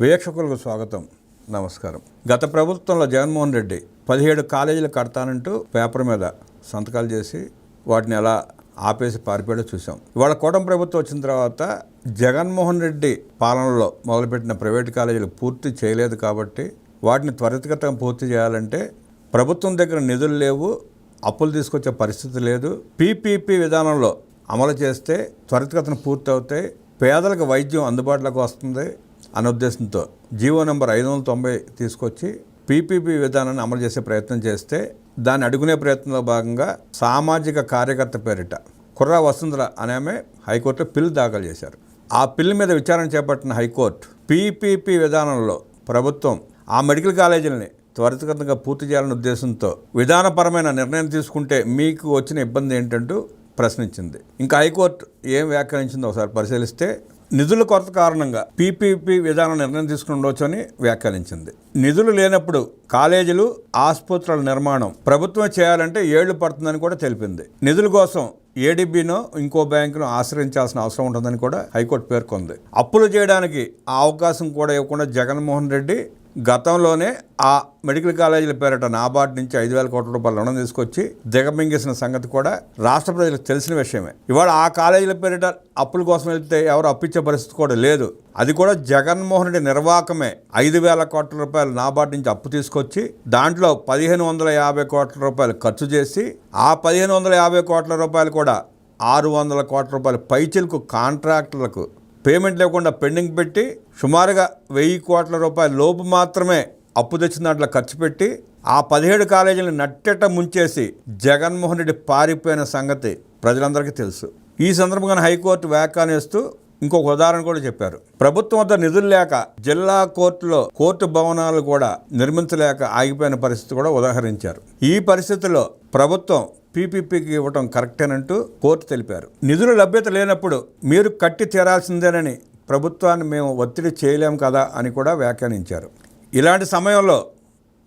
వీక్షకులకు స్వాగతం. నమస్కారం. గత ప్రభుత్వంలో జగన్మోహన్ రెడ్డి పదిహేడు కాలేజీలు కడతానంటూ పేపర్ మీద సంతకాలు చేసి వాటిని ఎలా ఆపేసి పారిపోయాడో చూసాం ఇవాళ కూటమి ప్రభుత్వం వచ్చిన తర్వాత జగన్మోహన్ రెడ్డి పాలనలో మొదలుపెట్టిన ప్రైవేట్ కాలేజీలు పూర్తి చేయలేదు కాబట్టి వాటిని త్వరితగతం పూర్తి చేయాలంటే ప్రభుత్వం దగ్గర నిధులు లేవు అప్పులు తీసుకొచ్చే పరిస్థితి లేదు. పీపీపీ విధానంలో అమలు చేస్తే త్వరితగతన పూర్తి అవుతాయి పేదలకు వైద్యం అందుబాటులోకి వస్తుంది. అనే ఉద్దేశంతో జీవో నెంబర్ ఐదు వందల తొంభై తీసుకొచ్చి పీపీపీ విధానాన్ని అమలు చేసే ప్రయత్నం చేస్తే దాన్ని అడుగునే ప్రయత్నంలో భాగంగా సామాజిక కార్యకర్త పేరిట కుర్రా వసుంధర అనే ఆమె హైకోర్టులో పిల్లు దాఖలు చేశారు. ఆ పిల్లు మీద విచారణ చేపట్టిన హైకోర్టు పీపీపీ విధానంలో ప్రభుత్వం ఆ మెడికల్ కాలేజీలని త్వరితగతంగా పూర్తి చేయాలనే ఉద్దేశంతో విధానపరమైన నిర్ణయం తీసుకుంటే మీకు వచ్చిన ఇబ్బంది ఏంటంటూ ప్రశ్నించింది. ఇంకా హైకోర్టు ఏం వ్యాఖ్యానించిందో ఒకసారి పరిశీలిస్తే నిధుల కొరత కారణంగా పీపీపీ విధానం నిర్ణయం తీసుకుని ఉండవచ్చని వ్యాఖ్యానించింది. నిధులు లేనప్పుడు కాలేజీలు ఆసుపత్రుల నిర్మాణం ప్రభుత్వం చేయాలంటే ఏళ్ళు పడుతుందని కూడా తెలిపింది. నిధుల కోసం ఏడీబీనో ఇంకో బ్యాంకును ఆశ్రయించాల్సిన అవసరం ఉంటుందని కూడా హైకోర్టు పేర్కొంది. అప్పులు చేయడానికి ఆ అవకాశం కూడా ఇవ్వకుండా జగన్మోహన్ రెడ్డి గతంలోనే ఆ మెడికల్ కాలేజీల పేరిట నాబార్డ్ నుంచి ఐదు వేల కోట్ల రూపాయల రుణం తీసుకొచ్చి దిగమింగేసిన సంగతి కూడా రాష్ట్ర ప్రజలకు తెలిసిన విషయమే. ఇవాళ ఆ కాలేజీల పేరిట అప్పుల కోసం వెళ్తే ఎవరు అప్పిచ్చే పరిస్థితి కూడా లేదు. అది కూడా జగన్మోహన్ రెడ్డి నిర్వాహకమే ఐదు వేల కోట్ల రూపాయలు నాబార్డ్ నుంచి అప్పు తీసుకొచ్చి దాంట్లో పదిహేను వందల యాభై కోట్ల రూపాయలు ఖర్చు చేసి ఆ పదిహేను వందల యాభై కోట్ల రూపాయలు కూడా ఆరు వందల కోట్ల రూపాయల పైచిలకు కాంట్రాక్టర్లకు పేమెంట్ లేకుండా పెండింగ్ పెట్టి సుమారుగా వెయ్యి కోట్ల రూపాయల లోపు మాత్రమే అప్పు తెచ్చిన దాంట్లో ఖర్చు పెట్టి ఆ పదిహేడు కాలేజీలను నట్టెట ముంచేసి జగన్మోహన్ రెడ్డి పారిపోయిన సంగతి ప్రజలందరికీ తెలుసు. ఈ సందర్భంగా హైకోర్టు వ్యాఖ్యానిస్తూ ఇంకొక ఉదాహరణ కూడా చెప్పారు. ప్రభుత్వం వద్ద నిధులు లేక జిల్లా కోర్టులో కోర్టు భవనాలు కూడా నిర్మించలేక ఆగిపోయిన పరిస్థితి కూడా ఉదాహరించారు. ఈ పరిస్థితిలో ప్రభుత్వం పీపీపీకి ఇవ్వటం కరెక్టేనంటూ కోర్టు తెలిపారు. నిధుల లభ్యత లేనప్పుడు మీరు కట్టి తీరాల్సిందేనని ప్రభుత్వాన్ని మేము ఒత్తిడి చేయలేం కదా అని కూడా వ్యాఖ్యానించారు. ఇలాంటి సమయంలో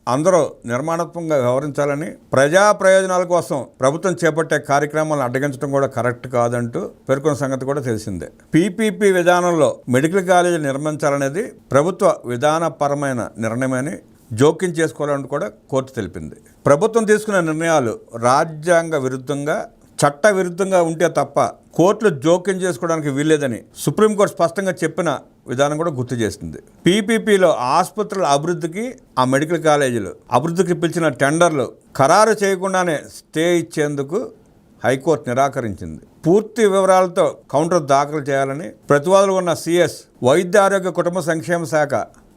అందరూ నిర్మాణాత్మకంగా వ్యవహరించాలని ప్రజా ప్రయోజనాల కోసం ప్రభుత్వం చేపట్టే కార్యక్రమాలను అడ్డగించడం కూడా కరెక్ట్ కాదంటూ పేర్కొన్న సంగతి కూడా తెలిసిందే. పీపీపీ విధానంలో మెడికల్ కాలేజీ నిర్మించాలనేది ప్రభుత్వ విధానపరమైన నిర్ణయమని జోక్యం చేసుకోవాలని కూడా కోర్టు తెలిపింది. ప్రభుత్వం తీసుకున్న నిర్ణయాలు రాజ్యాంగ విరుద్ధంగా చట్ట విరుద్ధంగా ఉంటే తప్ప కోర్టులు జోక్యం చేసుకోవడానికి వీల్లేదని సుప్రీంకోర్టు స్పష్టంగా చెప్పిన విధానం కూడా గుర్తు చేసింది. పీపీపీలో ఆసుపత్రుల అభివృద్ధికి ఆ మెడికల్ కాలేజీలు అభివృద్ధికి పిలిచిన టెండర్లు ఖరారు చేయకుండానే స్టే ఇచ్చేందుకు హైకోర్టు నిరాకరించింది. పూర్తి వివరాలతో కౌంటర్ దాఖలు చేయాలని ప్రతివాదులు ఉన్న సిఎస్ వైద్య ఆరోగ్య కుటుంబ సంక్షేమ శాఖ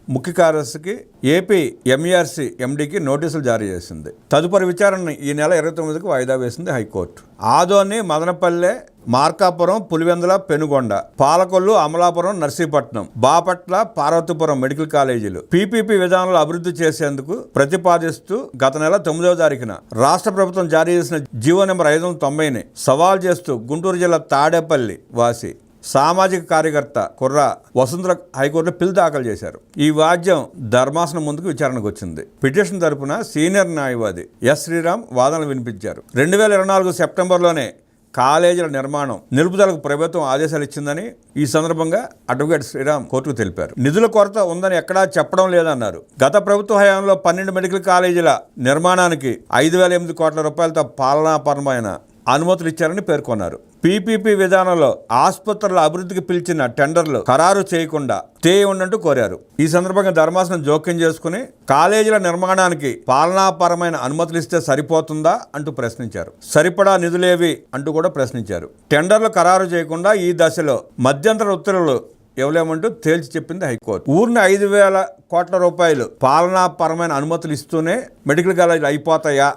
ముఖ్య కార్యదర్శికి ఏపీ ఎంఈఆర్సీ ఎండీకి నోటీసులు జారీ చేసింది. తదుపరి విచారణ ఈ నెల ఇరవై తొమ్మిదికి వాయిదా వేసింది high court. Adoni Madanapalle Markapuram Pulivendula Penugonda Palakollu Amalapuram Narsipatnam Bapatla Parvathipuram medical కాలేజీలు పీపీపీ విధానంలో అభివృద్ధి చేసేందుకు ప్రతిపాదిస్తూ గత నెల తొమ్మిదవ తారీఖున రాష్ట్ర ప్రభుత్వం జారీ చేసిన జీవో నెంబర్ ఐదు వందల తొంభైని సవాల్ చేస్తూ గుంటూరు జిల్లా తాడేపల్లి వాసి సామాజిక కార్యకర్త కుర్ర వసుంధర హైకోర్టులో పిల్ దాఖలు చేశారు. ఈ వాద్యం ధర్మాసనం ముందుకు విచారణకు వచ్చింది. పిటిషన్ తరపున సీనియర్ న్యాయవాది ఎస్ శ్రీరామ్ వాదనలు వినిపించారు. రెండు వేల ఇరవై నాలుగు సెప్టెంబర్లోనే కాలేజీల నిర్మాణం నిలుపుదలకు ప్రభుత్వం ఆదేశాలు ఇచ్చిందని ఈ సందర్భంగా అడ్వకేట్ శ్రీరామ్ కోర్టుకు తెలిపారు. నిధుల కొరత ఉందని ఎక్కడా చెప్పడం లేదన్నారు. గత ప్రభుత్వ హయాంలో పన్నెండు మెడికల్ కాలేజీల నిర్మాణానికి ఐదు వేల ఎనిమిది కోట్ల రూపాయలతో పాలనాపరమైన అనుమతులు ఇచ్చారని పేర్కొన్నారు. పీపీపీ విధానంలో ఆసుపత్రుల అభివృద్ధికి పిలిచిన టెండర్లు ఖరారు చేయకుండా స్టే ఉన్నట్టు కోరారు. ఈ సందర్భంగా ధర్మాసనం జోక్యం చేసుకుని కాలేజీల నిర్మాణానికి పాలనాపరమైన అనుమతులు ఇస్తే సరిపోతుందా అంటూ ప్రశ్నించారు. సరిపడా నిధులేవి అంటూ కూడా ప్రశ్నించారు. టెండర్లు ఖరారు చేయకుండా ఈ దశలో మధ్యంతర ఉత్తర్వులు ఇవ్వలేమంటూ తేల్చి చెప్పింది హైకోర్టు. ఊరిని ఐదు వేల కోట్ల రూపాయలు పాలనాపరమైన అనుమతులు ఇస్తూనే మెడికల్ కాలేజీలు అయిపోతాయా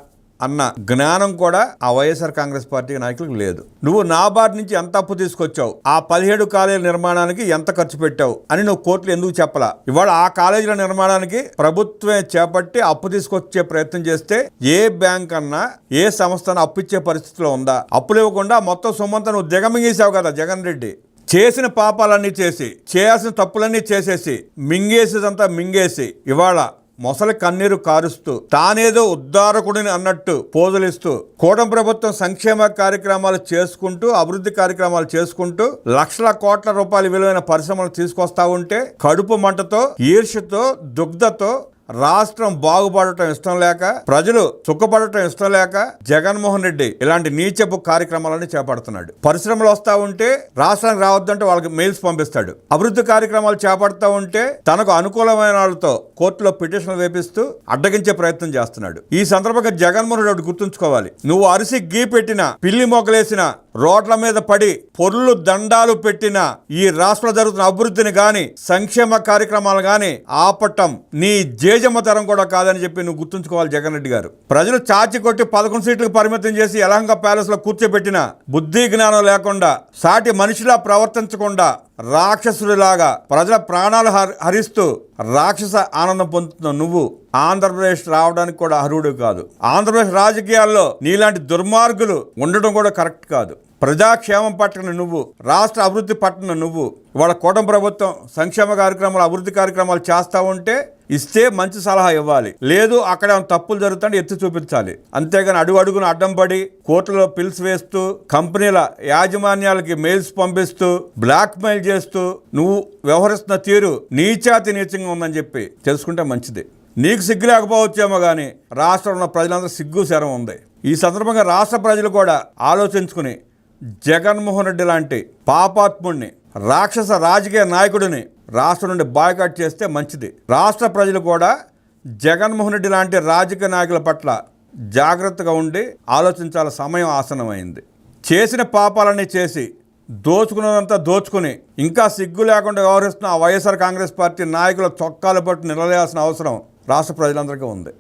అన్న జ్ఞానం కూడా ఆ వైఎస్ఆర్ కాంగ్రెస్ పార్టీ నాయకులకు లేదు. నువ్వు నాబార్డ్ నుంచి ఎంత అప్పు తీసుకొచ్చావు? ఆ పదిహేడు కాలేజీల నిర్మాణానికి ఎంత ఖర్చు పెట్టావు? అని నువ్వు కోర్టులు ఎందుకు చెప్పలా? ఇవాళ ఆ కాలేజీల నిర్మాణానికి ప్రభుత్వమే చేపట్టి అప్పు తీసుకొచ్చే ప్రయత్నం చేస్తే ఏ బ్యాంక్ అన్నా ఏ సంస్థ అప్పు ఇచ్చే పరిస్థితిలో ఉందా? అప్పులు ఇవ్వకుండా మొత్తం సొమ్మంతా నువ్వు దిగమింగేసావు కదా జగన్ రెడ్డి. చేసిన పాపాలన్నీ చేసి చేయాల్సిన తప్పులన్నీ చేసేసి మింగేసేదంతా మింగేసి ఇవాళ మొసలి కన్నీరు కారుస్తూ తానేదో ఉద్దారకుడిని అన్నట్టు పోజులిస్తూ కూటమి ప్రభుత్వం సంక్షేమ కార్యక్రమాలు చేసుకుంటూ అభివృద్ధి కార్యక్రమాలు చేసుకుంటూ లక్షల కోట్ల రూపాయల విలువైన పరిశ్రమలు తీసుకొస్తా ఉంటే కడుపు మంటతో ఈర్ష్యతో దుగ్ధతో రాష్ట్రం బాగుపడటం ఇష్టం లేక ప్రజలు సుఖపడటం ఇష్టం లేక జగన్మోహన్ రెడ్డి ఇలాంటి నీచపు కార్యక్రమాలని చేపడుతున్నాడు. పరిశ్రమలు వస్తా ఉంటే రాష్ట్రానికి రావద్దంటే వాళ్ళకి మెయిల్స్ పంపిస్తాడు. అభివృద్ధి కార్యక్రమాలు చేపడతా ఉంటే తనకు అనుకూలమైన వాళ్ళతో కోర్టులో పిటిషన్లు వేపిస్తూ అడ్డగించే ప్రయత్నం చేస్తున్నాడు. ఈ సందర్భంగా జగన్మోహన్ రెడ్డి గుర్తుంచుకోవాలి. నువ్వు అరిసి గీ పెట్టిన పిల్లి మొగలేసిన రోడ్ల మీద పడి పొర్లు దండాలు పెట్టిన ఈ రాష్ట్రంలో జరుగుతున్న అభివృద్ధిని గాని సంక్షేమ కార్యక్రమాలు గాని ఆపటం నీ జేజమ్మతరం కూడా కాదని చెప్పి నువ్వు గుర్తుంచుకోవాలి జగన్ రెడ్డి గారు. ప్రజలు చాచి కొట్టి పదకొండు సీట్లకు పరిమితం చేసి యలహంక ప్యాలెస్లో కూర్చోబెట్టిన బుద్ధి జ్ఞానం లేకుండా సాటి మనిషిలా ప్రవర్తించకుండా రాక్షసుడిలాగా ప్రజల ప్రాణాలు హరి- హరిస్తూ రాక్షస ఆనందం పొందుతున్న నువ్వు ఆంధ్రప్రదేశ్ రావడానికి కూడా అర్హుడు కాదు. ఆంధ్రప్రదేశ్ రాజకీయాల్లో నీలాంటి దుర్మార్గులు ఉండడం కూడా కరెక్ట్ కాదు. ప్రజాక్షేమం పట్టిన నువ్వు రాష్ట్ర అభివృద్ధి పట్టిన నువ్వు వాళ్ళ కూటమి ప్రభుత్వం సంక్షేమ కార్యక్రమాలు అభివృద్ధి కార్యక్రమాలు చేస్తూ ఉంటే ఇస్తే మంచి సలహా ఇవ్వాలి. లేదు అక్కడ తప్పులు జరుగుతుంటే ఎత్తి చూపించాలి. అంతేగాని అడుగు అడుగున అడ్డం పడి కోర్టులో పిల్స్ వేస్తూ కంపెనీల యాజమాన్యాలకి మెయిల్స్ పంపిస్తూ బ్లాక్ మెయిల్ చేస్తూ నువ్వు వ్యవహరిస్తున్న తీరు నీచాతి నీచంగా ఉందని చెప్పి తెలుసుకుంటే మంచిది. నీకు సిగ్గు లేకపోవచ్చేమో కానీ రాష్ట్రంలో ఉన్న ప్రజలందరూ సిగ్గు శరం ఉంది. ఈ సందర్భంగా రాష్ట్ర ప్రజలు కూడా ఆలోచించుకుని జగన్మోహన్ రెడ్డి లాంటి పాపాత్ముడిని రాక్షస రాజకీయ నాయకుడిని రాష్ట్రం నుండి బాయ్కాట్ చేస్తే మంచిది. రాష్ట్ర ప్రజలు కూడా జగన్మోహన్ రెడ్డి లాంటి రాజకీయ నాయకుల పట్ల జాగ్రత్తగా ఉండి ఆలోచించాల సమయం ఆసనమైంది చేసిన పాపాలన్నీ చేసి దోచుకున్నదంతా దోచుకుని ఇంకా సిగ్గు లేకుండా వ్యవహరిస్తున్న ఆ వైఎస్ఆర్ కాంగ్రెస్ పార్టీ నాయకుల చొక్కాలు పట్టు నిలలేయాల్సిన అవసరం రాష్ట్ర ప్రజలందరికీ ఉంది.